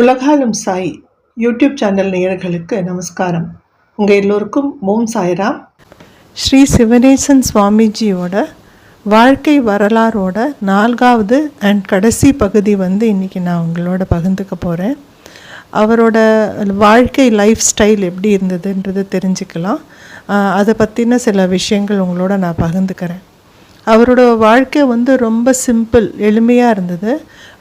உலகாலும் Sai YouTube channel நேயர்களுக்கு நமஸ்காரம். உங்கள் எல்லோருக்கும் ஓம் சாய்ராம். ஸ்ரீ சிவனேசன் சுவாமிஜியோட வாழ்க்கை வரலாறோட நான்காவது அண்ட் கடைசி பகுதி வந்து இன்றைக்கி நான் உங்களோட பகிர்ந்துக்க போகிறேன் அவரோட வாழ்க்கை லைஃப் ஸ்டைல் எப்படி இருந்ததுன்றது தெரிஞ்சுக்கலாம். அதை பற்றின சில விஷயங்கள் உங்களோட நான் பகிர்ந்துக்கிறேன். அவரோட வாழ்க்கை வந்து ரொம்ப சிம்பிள் எளிமையாக இருந்தது.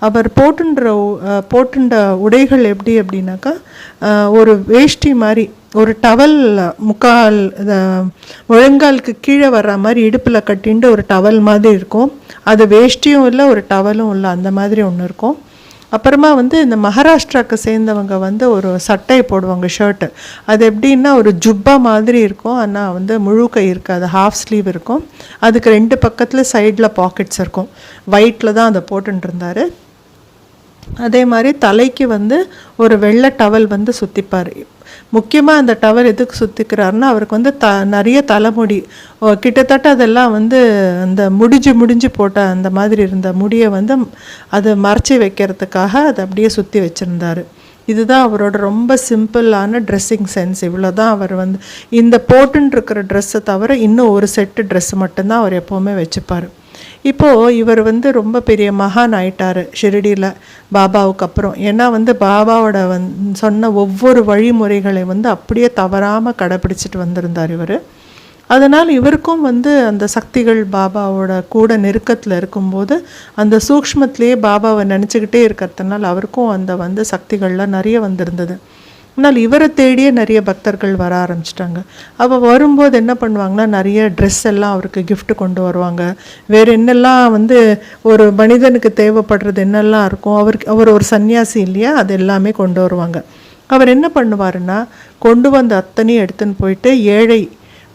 அவர் போட்டுன்ற போட்டுன்ற போட்டுண்ட உடைகள் எப்படி அப்படின்னாக்கா ஒரு வேஷ்டி மாதிரி ஒரு டவல் முக்கால் முழங்காலுக்கு கீழே வர்ற மாதிரி இடுப்பில் கட்டின்ட்டு ஒரு டவல் மாதிரி இருக்கும். அது வேஷ்டியும் இல்லை ஒரு டவலும் இல்லை அந்த மாதிரி ஒன்று இருக்கும். அப்புறமா வந்து இந்த மகாராஷ்டிராவுக்கு சேர்ந்தவங்க வந்து ஒரு சட்டையை போடுவாங்க ஷர்ட்டு அது எப்படின்னா ஒரு ஜுப்பா மாதிரி இருக்கும். ஆனால் வந்து முழு கை இருக்காது ஹாஃப் ஸ்லீவ் இருக்கும். அதுக்கு ரெண்டு பக்கத்தில் சைடில் பாக்கெட்ஸ் இருக்கும். ஒயிட்டில் தான் அதை போட்டுட்டு அதே மாதிரி தலைக்கு வந்து ஒரு வெள்ளை டவல் வந்து சுற்றிப்பார் முக்கியமாக அந்த டவல் எதுக்கு சுற்றிக்கிறாருன்னா அவருக்கு வந்து த நிறைய தலைமுடி ஓ, கிட்டத்தட்ட அதெல்லாம் வந்து அந்த முடிஞ்சு முடிஞ்சு போட்ட அந்த மாதிரி இருந்த முடியை வந்து அதை மறைச்சி வைக்கிறதுக்காக அதை அப்படியே சுற்றி வச்சுருந்தாரு. இதுதான் அவரோட ரொம்ப சிம்பிளான ட்ரெஸ்ஸிங் சென்ஸ் இவ்வளோ தான் அவர் வந்து இந்த போட்டுன்னு இருக்கிற ட்ரெஸ்ஸை தவிர இன்னும் ஒரு செட்டு ட்ரெஸ் மட்டும்தான் அவர் எப்போவுமே வச்சுப்பார். இப்போது இவர் வந்து ரொம்ப பெரிய மகான் ஆயிட்டார் ஷிரடியில் பாபாவுக்கு அப்புறம். ஏன்னா வந்து பாபாவோட வந் சொன்ன ஒவ்வொரு வழிமுறைகளை வந்து அப்படியே தவறாமல் கடைப்பிடிச்சிட்டு வந்திருந்தார் இவர். அதனால் இவருக்கும் வந்து அந்த சக்திகள் பாபாவோட கூட நெருக்கத்தில் இருக்கும்போது அந்த சூக்மத்திலேயே பாபாவை நினச்சிக்கிட்டே இருக்கிறதுனால அவருக்கும் அந்த வந்து சக்திகள்லாம் நிறைய வந்திருந்தது. ஆனால் இவரை தேடியே நிறைய பக்தர்கள் வர ஆரம்பிச்சிட்டாங்க. அப்போ வரும்போது என்ன பண்ணுவாங்கன்னா நிறைய ட்ரெஸ் எல்லாம் அவருக்கு கிஃப்ட் கொண்டு வருவாங்க. வேறு என்னெல்லாம் வந்து ஒரு மனிதனுக்கு தேவைப்படுறது என்னெல்லாம் இருக்கும் அவருக்கு அவர் ஒரு சன்னியாசி இல்லையா அது எல்லாமே கொண்டு வருவாங்க. அவர் என்ன பண்ணுவாருன்னா கொண்டு வந்த அத்தனையும் எடுத்துன்னு போயிட்டு ஏழை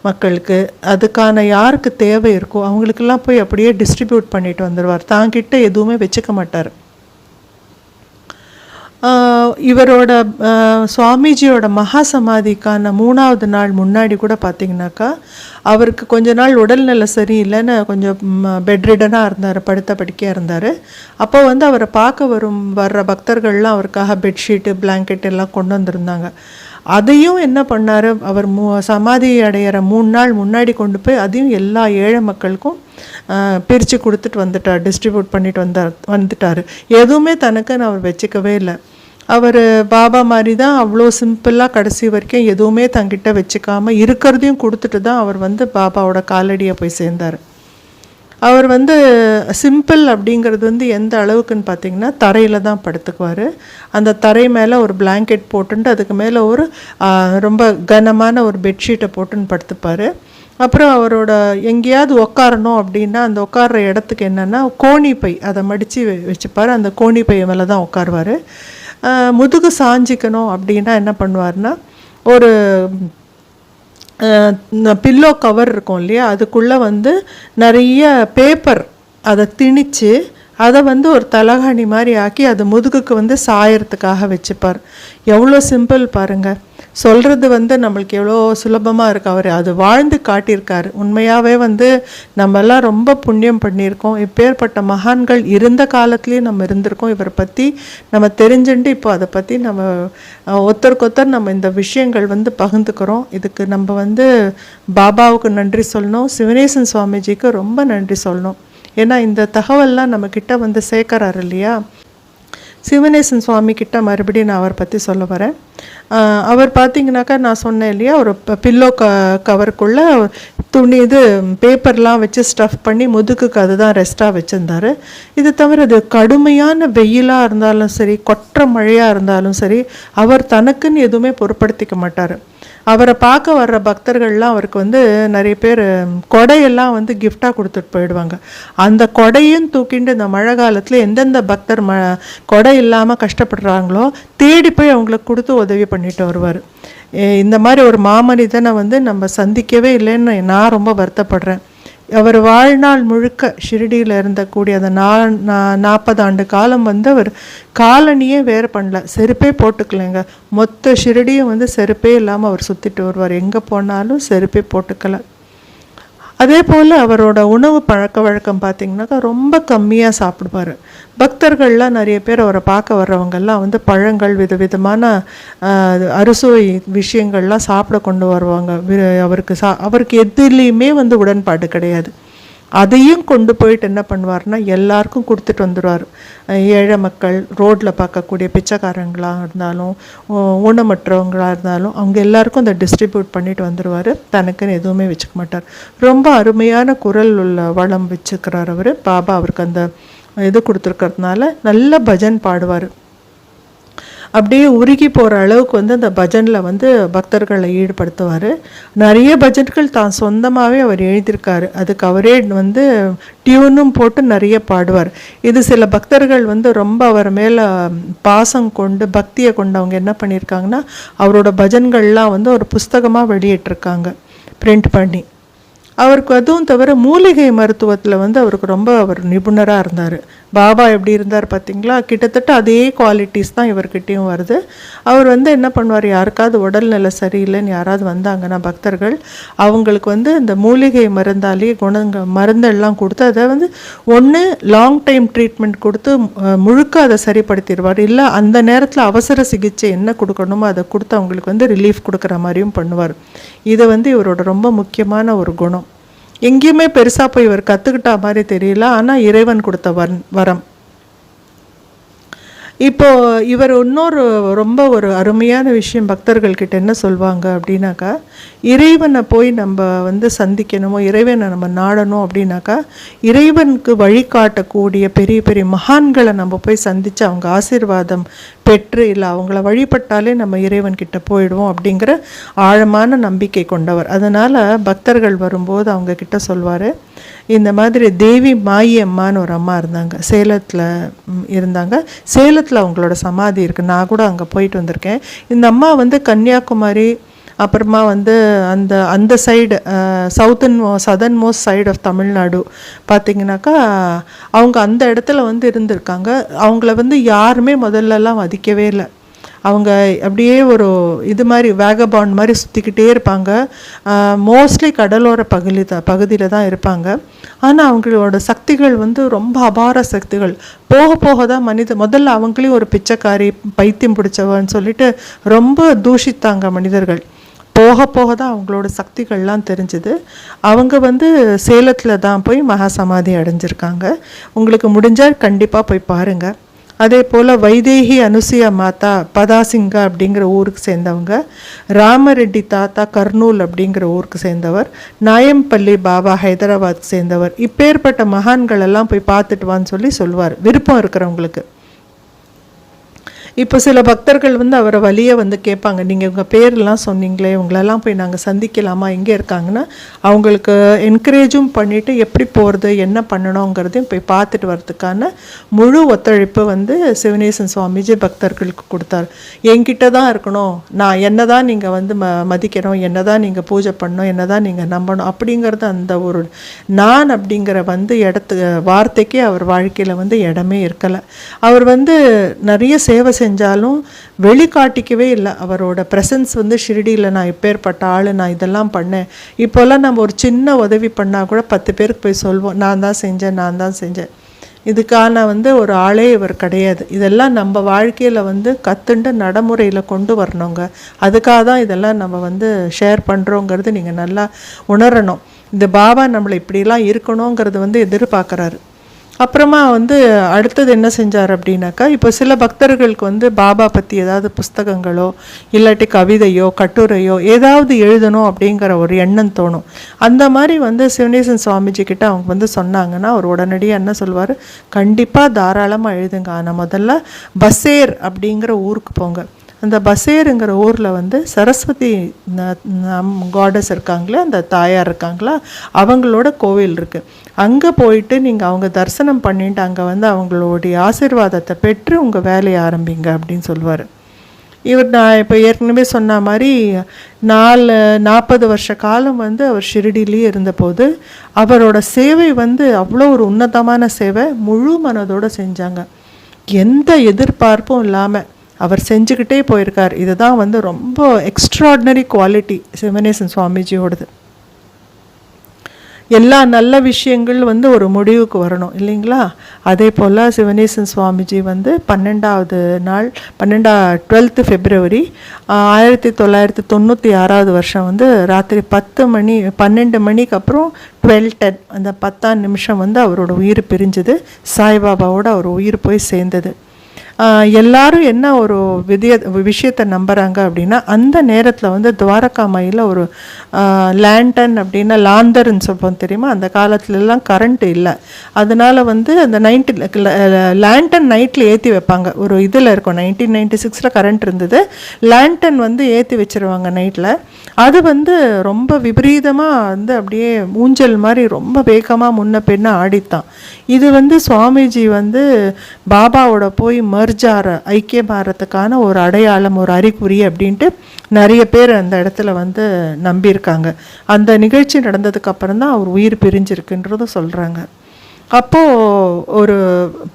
மக்களுக்கு அதுக்கான யாருக்கு தேவை இருக்கோ அவங்களுக்கெல்லாம் போய் அப்படியே டிஸ்ட்ரிபியூட் பண்ணிட்டு வந்துடுவார் தாங்கிட்ட எதுவுமே வச்சுக்க மாட்டார். இவரோட சுவாமிஜியோட மகா சமாதிக்கான மூணாவது நாள் முன்னாடி கூட பார்த்தீங்கன்னாக்கா அவருக்கு கொஞ்ச நாள் உடல்நிலை சரியில்லைன்னு கொஞ்சம் பெட்ரிடனாக இருந்தார் படுத்த படுக்கையாக இருந்தார். அப்போ வந்து அவரை பார்க்க வரும் வர்ற பக்தர்கள்லாம் அவருக்காக பெட்ஷீட்டு பிளாங்கெட் எல்லாம் கொண்டு வந்திருந்தாங்க. அதையும் என்ன பண்ணார் அவர் மூ சமாதி அடையிற மூணு நாள் முன்னாடி கொண்டு போய் அதையும் எல்லா ஏழை மக்களுக்கும் பிரித்து கொடுத்துட்டு வந்துட்டார் டிஸ்ட்ரிபியூட் பண்ணிட்டு வந்தார் வந்துட்டார். எதுவுமே தனக்குன்னு அவர் வச்சுக்கவே இல்லை. அவர் பாபா மாதிரி தான் அவ்வளோ சிம்பிளாக கடைசி வரைக்கும் எதுவுமே தங்கிட்ட வச்சுக்காமல் இருக்கிறதையும் கொடுத்துட்டு தான் அவர் வந்து பாபாவோட காலடியை போய் சேர்ந்தார். அவர் வந்து சிம்பிள் அப்படிங்கிறது வந்து எந்த அளவுக்குன்னு பார்த்தீங்கன்னா தரையில் தான் படுத்துக்குவார். அந்த தரை மேலே ஒரு பிளாங்கெட் போட்டுன்ட்டு அதுக்கு மேலே ஒரு ரொம்ப கனமான ஒரு பெட்ஷீட்டை போட்டுன்னு படுத்துப்பார். அப்புறம் அவரோட எங்கேயாவது உட்காரணும் அப்படின்னா அந்த உட்கார்ற இடத்துக்கு என்னென்னா கோணிப்பை அதை மடித்து வச்சுப்பார். அந்த கோணிப்பை மேலே தான் உட்காருவார் முதுகு சாஞ்சிக்கணும் அப்படின்னா என்ன பண்ணுவார்னா ஒரு பில்லோ கவர் இருக்கும் இல்லையா? அதுக்குள்ளே வந்து நிறைய பேப்பர் அதை திணித்து அதை வந்து ஒரு தலகாணி மாதிரி ஆக்கி அது முதுகுக்கு வந்து சாயறதுக்காக வச்சுப்பார். எவ்வளோ சிம்பிள் பாருங்கள் சொல்கிறது வந்து நம்மளுக்கு எவ்வளோ சுலபமாக இருக்கு. அவர் அது வாழ்ந்து காட்டியிருக்கார். உண்மையாகவே வந்து நம்மெல்லாம் ரொம்ப புண்ணியம் பண்ணியிருக்கோம். இப்பேற்பட்ட மகான்கள் இருந்த காலத்துலேயும் நம்ம இருந்திருக்கோம். இவரை பற்றி நம்ம தெரிஞ்சுட்டு இப்போ அதை பற்றி நம்ம ஒருத்தருக்கொத்தர் நம்ம இந்த விஷயங்கள் வந்து பகிர்ந்துக்கிறோம். இதுக்கு நம்ம வந்து பாபாவுக்கு நன்றி சொல்லணும். சிவனேசன் சுவாமிஜிக்கு ரொம்ப நன்றி சொல்லணும். ஏன்னா இந்த தகவல்லாம் நம்ம கிட்ட வந்து சேர்க்கறாரு இல்லையா? சிவனேசன் சுவாமி கிட்ட மறுபடியும் நான் அவரை பற்றி சொல்ல வரேன். அவர் பார்த்தீங்கன்னாக்கா நான் சொன்னேன் இல்லையா ஒரு பில்லோ க கவருக்குள்ளே துணி இது பேப்பர்லாம் வச்சு ஸ்டஃப் பண்ணி முதுகுக்கு அதுதான் ரெஸ்ட்டாக வச்சுருந்தாரு. இது தவிர அது கடுமையான வெயிலாக இருந்தாலும் சரி கொற்ற மழையாக இருந்தாலும் சரி அவர் தனக்குன்னு எதுவுமே பொருட்படுத்திக்க மாட்டார். அவரை பார்க்க வர்ற பக்தர்கள்லாம் அவருக்கு வந்து நிறைய பேர் கொடையெல்லாம் வந்து கிஃப்டாக கொடுத்துட்டு போயிடுவாங்க. அந்த கொடையும் தூக்கிண்டு இந்த மழை காலத்தில் எந்தெந்த பக்தர் ம கொடை இல்லாமல் கஷ்டப்படுறாங்களோ தேடி போய் அவங்களுக்கு கொடுத்து உதவி பண்ணிட்டு வருவார். இந்த மாதிரி ஒரு மாமனிதனை வந்து நம்ம சந்திக்கவே இல்லைன்னு நான் ரொம்ப வருத்தப்படுறேன். அவர் வாழ்நாள் முழுக்க ஷிரடியில் இருந்தக்கூடிய அந்த நா நா- நாற்பது ஆண்டு காலம் வந்து அவர் காலனியே வேறு பண்ணல. செருப்பே போட்டுக்கலைங்க. மொத்த ஷிரடியும் வந்து செருப்பே இல்லாமல் அவர் சுற்றிட்டு வருவார். எங்கே போனாலும் செருப்பே போட்டுக்கலை. அதே போல் அவரோட உணவு பழக்க வழக்கம் பார்த்திங்கனாக்கா ரொம்ப கம்மியாக சாப்பிடுவார். பக்தர்கள்லாம் நிறைய பேர் அவரை பார்க்க வர்றவங்கெல்லாம் வந்து பழங்கள் விதவிதமான அறுசுவை விஷயங்கள்லாம் சாப்பிட கொண்டு வருவாங்க. வி- அவருக்கு சா அவருக்கு எதுலேயுமே வந்து உடன்பாடு கிடையாது. அதையும் கொண்டு போயிட்டு என்ன பண்ணுவார்னா எல்லாருக்கும் கொடுத்துட்டு வந்துடுவார் ஏழை மக்கள் ரோட்டில் பார்க்கக்கூடிய பிச்சைக்காரங்களாக இருந்தாலும் ஊனமற்றவங்களாக இருந்தாலும் அவங்க எல்லாருக்கும் அதை டிஸ்ட்ரிபியூட் பண்ணிட்டு வந்துடுவார் தனக்குன்னு எதுவுமே வச்சுக்க மாட்டார். ரொம்ப அருமையான குரல் உள்ள வளம் வச்சுக்கிறார் அவர். பாபா அவருக்கு அந்த இது கொடுத்துருக்கறதுனால நல்ல பஜன் பாடுவார். அப்படியே உருகி போகிற அளவுக்கு வந்து அந்த பஜனில் வந்து பக்தர்களை ஈடுபடுத்துவார். நிறைய பஜன்கள் தான் சொந்தமாகவே அவர் எழுதியிருக்காரு. அதுக்கு அவரே வந்து டியூனும் போட்டு நிறைய பாடுவார். இது சில பக்தர்கள் வந்து ரொம்ப அவர் மேலே பாசம் கொண்டு பக்தியை கொண்டு அவங்க என்ன பண்ணியிருக்காங்கன்னா அவரோட பஜன்கள்லாம் வந்து ஒரு புஸ்தகமாக வெளியிட்டிருக்காங்க. பிரிண்ட் பண்ணி. அவருக்கு அதுவும் தவிர மூலிகை மருத்துவத்தில் வந்து அவருக்கு ரொம்ப அவர் நிபுணராக இருந்தார். பாபா எப்படி இருந்தார் பார்த்தீங்களா கிட்டத்தட்ட அதே குவாலிட்டிஸ் தான் இவர்கிட்டையும் வருது. அவர் வந்து என்ன பண்ணுவார்? யாருக்காவது உடல்நிலை சரியில்லைன்னு யாராவது வந்தாங்கன்னா பக்தர்கள் அவங்களுக்கு வந்து இந்த மூலிகை மருந்தாலே குணங்க மருந்தெல்லாம் கொடுத்து அதை வந்து ஒன்று லாங் டைம் ட்ரீட்மெண்ட் கொடுத்து முழுக்க அதை சரிப்படுத்திடுவார். இல்லை அந்த நேரத்தில் அவசர சிகிச்சை என்ன கொடுக்கணுமோ அதை கொடுத்து அவங்களுக்கு வந்து ரிலீஃப் கொடுக்குற மாதிரியும் பண்ணுவார். இது வந்து இவரோட ரொம்ப முக்கியமான ஒரு குணம். எங்கேயுமே பெருசாக போய் இவர் கற்றுக்கிட்டா மாதிரி தெரியல. ஆனால் இறைவன் கொடுத்த வரம் வரம். இப்போ இவர் இன்னொரு ரொம்ப ஒரு அருமையான விஷயம் பக்தர்கள்கிட்ட என்ன சொல்வாங்க அப்படின்னாக்கா இறைவனை போய் நம்ம வந்து சந்திக்கணுமோ இறைவனை நம்ம நாடணும் அப்படின்னாக்கா இறைவனுக்கு வழிகாட்டக்கூடிய பெரிய பெரிய மகான்களை நம்ம போய் சந்தித்து அவங்க ஆசீர்வாதம் பெற்று இல்லை அவங்கள வழிபட்டாலே நம்ம இறைவன்கிட்ட போயிடுவோம் அப்படிங்கிற ஆழமான நம்பிக்கை கொண்டவர். அதனால் பக்தர்கள் வரும்போது அவங்க கிட்ட சொல்வார் இந்த மாதிரி தேவி மாயி அம்மான்னு ஒரு அம்மா இருந்தாங்க. சேலத்தில் இருந்தாங்க. சேலத்தில் அவங்களோட சமாதி இருக்குது நான் கூட அங்கே போயிட்டு வந்திருக்கேன். இந்த அம்மா வந்து கன்னியாகுமரி அப்புறமா வந்து அந்த அந்த சைடு சவுத்தன் மோ southern most side of Tamil Nadu பார்த்தீங்கன்னாக்கா அவங்க அந்த இடத்துல வந்து இருந்திருக்காங்க. அவங்கள வந்து யாருமே முதல்லலாம் மதிக்கவே இல்லை. அவங்க அப்படியே ஒரு இது மாதிரி வேகபாண்ட் மாதிரி சுற்றிக்கிட்டே இருப்பாங்க. மோஸ்ட்லி கடலோர பகுதி தான் பகுதியில் தான் இருப்பாங்க. ஆனால் அவங்களோட சக்திகள் வந்து ரொம்ப அபார சக்திகள். போக போக தான் மனித முதல்ல அவங்களையும் ஒரு பிச்சைக்காரி பைத்தியம் பிடிச்சவன்னு சொல்லிட்டு ரொம்ப தூஷித்தாங்க மனிதர்கள். போக போக தான் அவங்களோட சக்திகள்லாம் தெரிஞ்சுது. அவங்க வந்து சேலத்தில் தான் போய் மகா சமாதி அடைஞ்சிருக்காங்க. உங்களுக்கு முடிஞ்சால் கண்டிப்பாக போய் பாருங்கள் அதே போல் வைதேகி அனுசுயா மாதா பதாசிங்கா அப்படிங்கிற ஊருக்கு சேர்ந்தவங்க ராமரெட்டி தாத்தா கர்னூல் அப்படிங்கிற ஊருக்கு சேர்ந்தவர் நாயம்பள்ளி பாபா ஹைதராபாத் சேர்ந்தவர். இப்பேற்பட்ட மகான்கள் எல்லாம் போய் பார்த்துட்டு வான்னு சொல்லி சொல்லுவார் விருப்பம் இருக்கிறவங்களுக்கு. இப்போ சில பக்தர்கள் வந்து அவரை வழியை வந்து கேட்பாங்க. நீங்கள் உங்கள் பேர்லாம் சொன்னீங்களே உங்களெல்லாம் போய் நாங்கள் சந்திக்கலாமா எங்கே இருக்காங்கன்னா அவங்களுக்கு என்கரேஜும் பண்ணிவிட்டு எப்படி போகிறது என்ன பண்ணணுங்கிறதையும் போய் பார்த்துட்டு வர்றதுக்கான முழு ஒத்துழைப்பு வந்து சிவனேசன் சுவாமிஜி பக்தர்களுக்கு கொடுத்தார். என்கிட்ட தான் இருக்கணும். நான் என்ன தான் நீங்கள் வந்து ம மதிக்கணும் என்ன தான் நீங்கள் பூஜை பண்ணணும் என்ன தான் நீங்கள் நம்பணும் அப்படிங்கிறது அந்த ஒரு நான் அப்படிங்கிற வந்து இடத்து வார்த்தைக்கே அவர் வாழ்க்கையில் வந்து இடமே இருக்கலை. அவர் வந்து நிறைய சேவை செஞ்சாலும் வெளிக்காட்டிக்கவே இல்லை. அவரோட ப்ரெசன்ஸ் வந்து ஷிரடியில் நான் இப்பேற்பட்ட ஆள் நான் இதெல்லாம் பண்ணேன். இப்போல்லாம் நம்ம ஒரு சின்ன உதவி பண்ணால் கூட பத்து பேருக்கு போய் சொல்வோம் நான் தான் செஞ்சேன் நான் தான் செஞ்சேன். இதுக்கான வந்து ஒரு ஆளே இவர் கிடையாது. இதெல்லாம் நம்ம வாழ்க்கையில் வந்து கத்துண்டு நடைமுறையில் கொண்டு வரணுங்க. அதுக்காக தான் இதெல்லாம் நம்ம வந்து ஷேர் பண்ணுறோங்கிறது நீங்கள் நல்லா உணரணும். இந்த பாபா நம்மளை இப்படிலாம் இருக்கணுங்கிறது வந்து எதிர்பார்க்குறாரு. அப்புறமா வந்து அடுத்தது என்ன செஞ்சார் அப்படின்னாக்கா இப்போ சில பக்தர்களுக்கு வந்து பாபா பற்றி ஏதாவது புஸ்தகங்களோ இல்லாட்டி கவிதையோ கட்டுரையோ ஏதாவது எழுதணும் அப்படிங்கிற ஒரு எண்ணம் தோணும். அந்த மாதிரி வந்து சிவனேசன் சுவாமிஜி கிட்ட அவங்க வந்து சொன்னாங்கன்னா அவர் உடனடியாக என்ன சொல்வார்? கண்டிப்பாக தாராளமாக எழுதுங்க. ஆனால் முதல்ல பசேர் அப்படிங்கிற ஊருக்கு போங்க. அந்த பசேருங்கிற ஊரில் வந்து சரஸ்வதி காடஸ் இருக்காங்களே அந்த தாயார் இருக்காங்களா அவங்களோட கோவில் இருக்குது அங்கே போயிட்டு நீங்கள் அவங்க தரிசனம் பண்ணிட்டு அங்கே வந்து அவங்களுடைய ஆசீர்வாதத்தை பெற்று உங்கள் வேலையை ஆரம்பிங்க அப்படின்னு சொல்லுவார் இவர் நான் இப்போ ஏற்கனவே சொன்ன மாதிரி நாலு நாற்பது வருஷ காலம் வந்து அவர் ஷிரடியிலேயே இருந்தபோது அவரோட சேவை வந்து அவ்வளோ ஒரு உன்னதமான சேவை முழு மனதோடு செஞ்சாங்க. எந்த எதிர்பார்ப்பும் இல்லாமல் அவர் செஞ்சுக்கிட்டே போயிருக்கார். இதுதான் வந்து ரொம்ப எக்ஸ்ட்ராடினரி குவாலிட்டி சிவனேசன் சுவாமிஜியோடது. எல்லா நல்ல விஷயங்கள் வந்து ஒரு முடிவுக்கு வரணும் இல்லைங்களா? அதே போல் சிவனேசன் சுவாமிஜி வந்து பன்னெண்டாவது நாள் பன்னெண்டா டுவெல்த்து பிப்ரவரி ஆயிரத்தி தொள்ளாயிரத்தி தொண்ணூற்றி ஆறாவது வருஷம் வந்து ராத்திரி பத்து மணி பன்னெண்டு மணிக்கு அப்புறம் டுவெல் டென் அந்த பத்தாம் நிமிஷம் வந்து அவரோட உயிர் பிரிஞ்சுது. சாய்பாபாவோட அவர் உயிர் போய் சேர்ந்தது. எல்லாரும் என்ன ஒரு விதிய விஷயத்தை நம்புகிறாங்க அப்படின்னா அந்த நேரத்தில் வந்து துவாரகா மயில் ஒரு லேண்டன் அப்படின்னா லாந்தர்னு சொல்லுவோம் தெரியுமா? அந்த காலத்துலலாம் கரண்ட் இல்லை. அதனால் வந்து அந்த நைன்டி லேண்டன் நைட்டில் ஏற்றி வைப்பாங்க. ஒரு இதில் இருக்கும் நைன்டீன் நைன்டி சிக்ஸில் கரண்ட் இருந்தது. லேண்டன் வந்து ஏற்றி வச்சிருவாங்க நைட்டில் அது வந்து ரொம்ப விபரீதமாக வந்து அப்படியே ஊஞ்சல் மாதிரி ரொம்ப வேகமாக முன்ன பின்ன ஆடித்தான். இது வந்து சுவாமிஜி வந்து பாபாவோட போய் மர்ஜார பாரத்துக்கான ஒரு அடையாளம் ஒரு அறிகுறி அப்படின்ட்டு நிறைய பேர் அந்த இடத்துல வந்து நம்பியிருக்காங்க. அந்த நிகழ்ச்சி நடந்ததுக்கு அப்புறம் தான் அவர் உயிர் பிரிஞ்சிருக்குன்றதும் சொல்கிறாங்க அப்போது ஒரு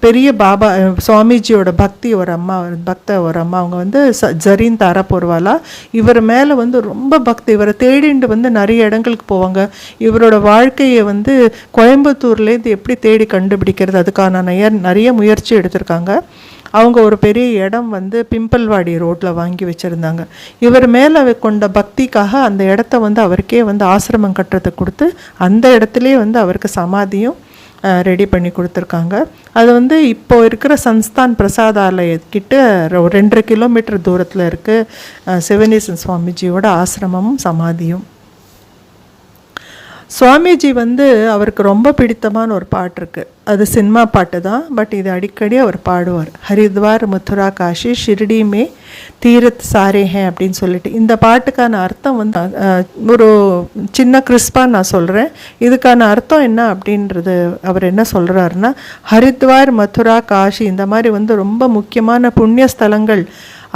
பெரிய பாபா சுவாமிஜியோட பக்தி ஒரு அம்மா பக்த ஒரு அம்மா அவங்க வந்து ச ஜரீன் தர போர்வாலா. இவர் மேலே வந்து ரொம்ப பக்தி. இவரை தேடிண்டு வந்து நிறைய இடங்களுக்கு போவாங்க. இவரோட வாழ்க்கையை வந்து கோயம்புத்தூர்லேருந்து எப்படி தேடி கண்டுபிடிக்கிறது? அதுக்கான நிறைய நிறைய முயற்சி எடுத்திருக்காங்க. அவங்க ஒரு பெரிய இடம் வந்து பிம்பல்வாடி ரோட்டில் வாங்கி வச்சுருந்தாங்க. இவர் மேலே கொண்ட பக்திக்காக அந்த இடத்த வந்து அவருக்கே வந்து ஆசிரமம் கட்டுறதை கொடுத்து அந்த இடத்துலேயே வந்து அவருக்கு சமாதியும் ரெடி பண்ணி கொடுத்துருக்காங்க. அது வந்து இப்போ இருக்கிற சன்ஸ்தான் பிரசாதாலய கிட்ட ரெண்டரை கிலோமீட்டர் தூரத்தில் இருக்குது சிவனேசன் சுவாமிஜியோட ஆசிரமமும் சமாதியும். சுவாமிஜி வந்து அவருக்கு ரொம்ப பிடித்தமான ஒரு பாட்டு இருக்குது அது சினிமா பாட்டு தான் பட் இது அடிக்கடி அவர் பாடுவார். ஹரித்வார் மதுரா காஷி ஷிர்டிமே தீரத் சாரே ஹே அப்படின்னு சொல்லிட்டு. இந்த பாட்டுக்கான அர்த்தம் வந்து ஒரு சின்ன கிறிஸ்பாக நான் சொல்கிறேன் இதுக்கான அர்த்தம் என்ன அப்படின்றது அவர் என்ன சொல்கிறாருன்னா ஹரித்வார் மதுரா காஷி இந்த மாதிரி வந்து ரொம்ப முக்கியமான புண்ணிய ஸ்தலங்கள்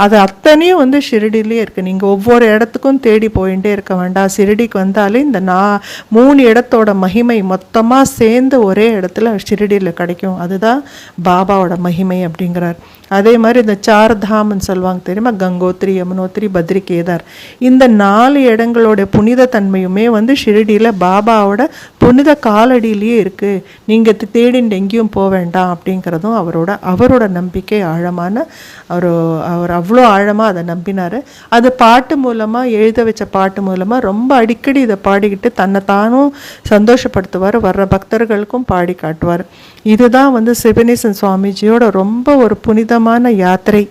அது அத்தனையும் வந்து ஷிரடியிலே இருக்குது நீங்கள் ஒவ்வொரு இடத்துக்கும் தேடி போயிட்டே இருக்க வேண்டாம். ஷிரடிக்கு வந்தாலே இந்த நான் மூணு இடத்தோட மகிமை மொத்தமாக சேர்ந்து ஒரே இடத்துல ஷிரடியில் கிடைக்கும். அதுதான் பாபாவோட மகிமை அப்படிங்கிறார். அதே மாதிரி இந்த சார் தாம்னு சொல்லுவாங்க தெரியுமா? கங்கோத்ரி யமுனோத்ரி பத்ரி கேதார் இந்த நாலு இடங்களோட புனித தன்மையுமே வந்து ஷிரடியில் பாபாவோட புனித காலடியிலேயே இருக்குது நீங்கள் தேடிண்டு எங்கேயும் போக வேண்டாம் அப்படிங்கிறதும் அவரோட அவரோட நம்பிக்கை ஆழமான அவர் அவர் அவ்வளோ ஆழமாக அதை நம்பினார். அது பாட்டு மூலமாக எழுத வச்ச பாட்டு மூலமாக ரொம்ப அடிக்கடி இதை பாடிக்கிட்டு தன்னை தானும் சந்தோஷப்படுத்துவார். வர்ற பக்தர்களுக்கும் பாடி காட்டுவார். இதுதான் வந்து சிவனேசன் சுவாமிஜியோட ரொம்ப ஒரு அற்புதமான யாத்திரை.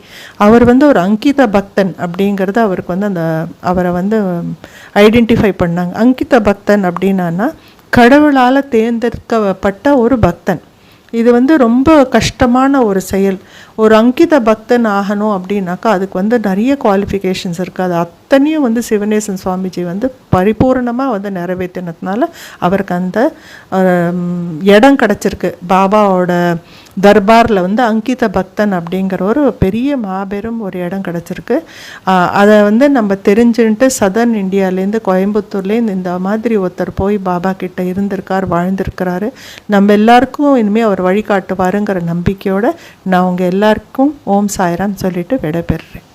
அவர் வந்து ஒரு அங்கித பக்தன் அப்படிங்கிறது அவருக்கு வந்து அந்த அவரை வந்து ஐடென்டிஃபை பண்ணாங்க. அங்கித பக்தன் அப்படின்னா கடவுளால் தேர்ந்தெடுக்கப்பட்ட ஒரு பக்தன். இது வந்து ரொம்ப கஷ்டமான ஒரு செயல். ஒரு அங்கித பக்தன் ஆகணும் அப்படின்னாக்கா அதுக்கு வந்து நிறைய குவாலிஃபிகேஷன்ஸ் இருக்குது அது அத்தனையும் வந்து சிவனேசன் சுவாமிஜி வந்து பரிபூரணமாக வந்து நிறைவேற்றினதுனால அவருக்கு அந்த இடம் கிடச்சிருக்கு. பாபாவோட தர்பாரில் வந்து அங்கித பக்தன் அப்படிங்கிற ஒரு பெரிய மாபெரும் ஒரு இடம் கிடச்சிருக்கு. அதை வந்து நம்ம தெரிஞ்சுன்ட்டு சதர்ன் இந்தியாவிலேருந்து கோயம்புத்தூர்லேருந்து இந்த மாதிரி ஒருத்தர் போய் பாபா கிட்ட இருந்திருக்கார் வாழ்ந்திருக்கிறாரு. நம்ம எல்லாருக்கும் இனிமேல் அவர் வழிகாட்டுவாருங்கிற நம்பிக்கையோடு நான் உங்கள் எல்லாருக்கும் ஓம் சாய்ராம் சொல்லிட்டு விடைபெறுறேன்.